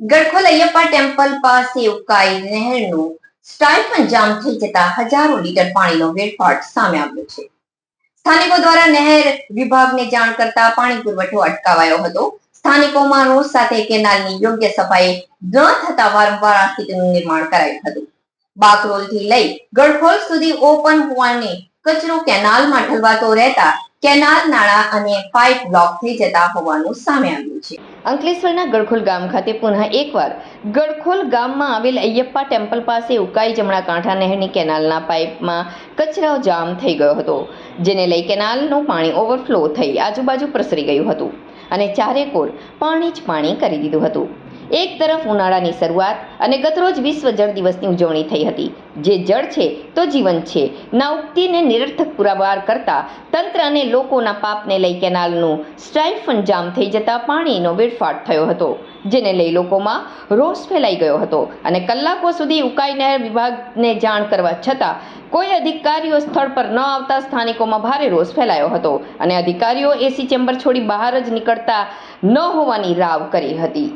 Gadkhol Ayyappa temple પાસે ઉકાઈ નહેરનું સ્ટાઇફન જામ થઈ જતા હજારો લીટર પાણીનો વેડફાટ સામે આવ્યો છે. સ્થાનિકો દ્વારા નહેર વિભાગને જાણ કરતા પાણી પુરવઠો અટકાવાયો હતો. સ્થાનિકોમાં રોષ સાથે કેનાલની યોગ્ય સફાઈ ન થતા વારંવાર આ સ્થિતિનું નિર્માણ કરાયું હતું. બાકરોલથી લઈ ગડખોલ સુધી ઓપન હોવાને કચરો કેનાલમાં ઠલવાતો રહેતા કેનાલ, નાળા અને પાઇપ બ્લોક થઈ જતા હોવાનું સામે આવ્યું છે. અંકલેશ્વરના ગડખોલ ગામ ખાતે પુનઃ એકવાર ગડખોલ ગામમાં આવેલ અયપ્પા ટેમ્પલ પાસે ઉકાઈ જમણા કાંઠા નહેરની કેનાલના પાઇપમાં કચરો જામ થઈ ગયો હતો, જેને લઈ કેનાલનું પાણી ઓવરફ્લો થઈ આજુબાજુ પ્રસરી ગયું હતું અને ચારેકોર પાણી જ પાણી કરી દીધું હતું. એક તરફ ઉનાળાની શરૂઆત અને ગતરોજ વિશ્વ જળ દિવસની ઉજવણી થઈ હતી. જે જળ છે તો જીવન છે. ના ઉક્તિને નિરર્થક પુરાવાર કરતા તંત્ર અને લોકોના પાપને લઈ કેનાલનું સ્ટાઇફન જામ થઈ જતા પાણીનો વેડફાટ થયો હતો, જેને લઈ લોકોમાં રોષ ફેલાઈ ગયો હતો અને કલાકો સુધી ઉકાઈ નહેર વિભાગને જાણ કરવા છતાં કોઈ અધિકારીઓ સ્થળ પર ન આવતા સ્થાનિકોમાં ભારે રોષ ફેલાયો હતો અને અધિકારીઓ એસી ચેમ્બર છોડી બહાર જ નીકળતા ન હોવાની રાવ કરી હતી.